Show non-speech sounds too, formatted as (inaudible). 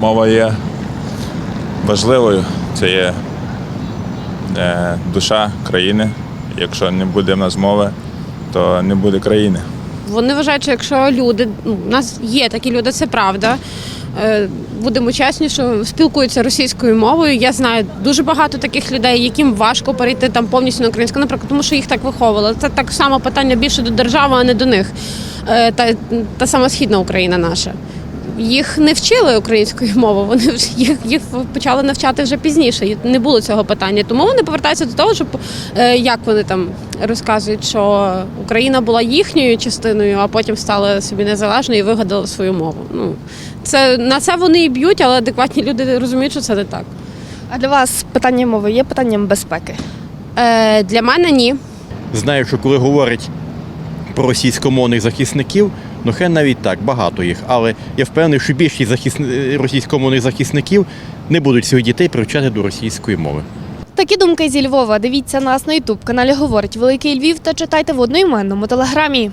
Мова є важливою. Це є е, душа країни. Якщо не буде в нас мови, то не буде країни. Вони вважають, що якщо люди, ну, у нас є такі люди, це правда. е, Будемо чесні, що спілкуються російською мовою. Я знаю дуже багато таких людей, яким важко перейти там повністю на українську, наприклад, тому що їх так виховували. Це так само питання більше до держави, а не до них. Е, Та, та сама східна Україна наша. Їх не вчили української мови, вони вже- (laughs) їх, їх почали навчати вже пізніше. Не було цього питання. Тому вони повертаються до того, щоб е, як вони там розказують, що Україна була їхньою частиною, а потім стала собі незалежною і вигадали свою мову. Ну це на це вони і б'ють, але адекватні люди розуміють, що це не так. А для вас питання мови є питанням безпеки? Е, для мене ні. Знаю, що коли говорять про російськомовних захисників, ну хай навіть так, багато їх. Але я впевнений, що більшість захисни... російськомовних захисників не будуть своїх дітей привчати до російської мови. Такі думки зі Львова. Дивіться нас на Ютуб каналі Говорить Великий Львів та читайте в одноіменному телеграмі.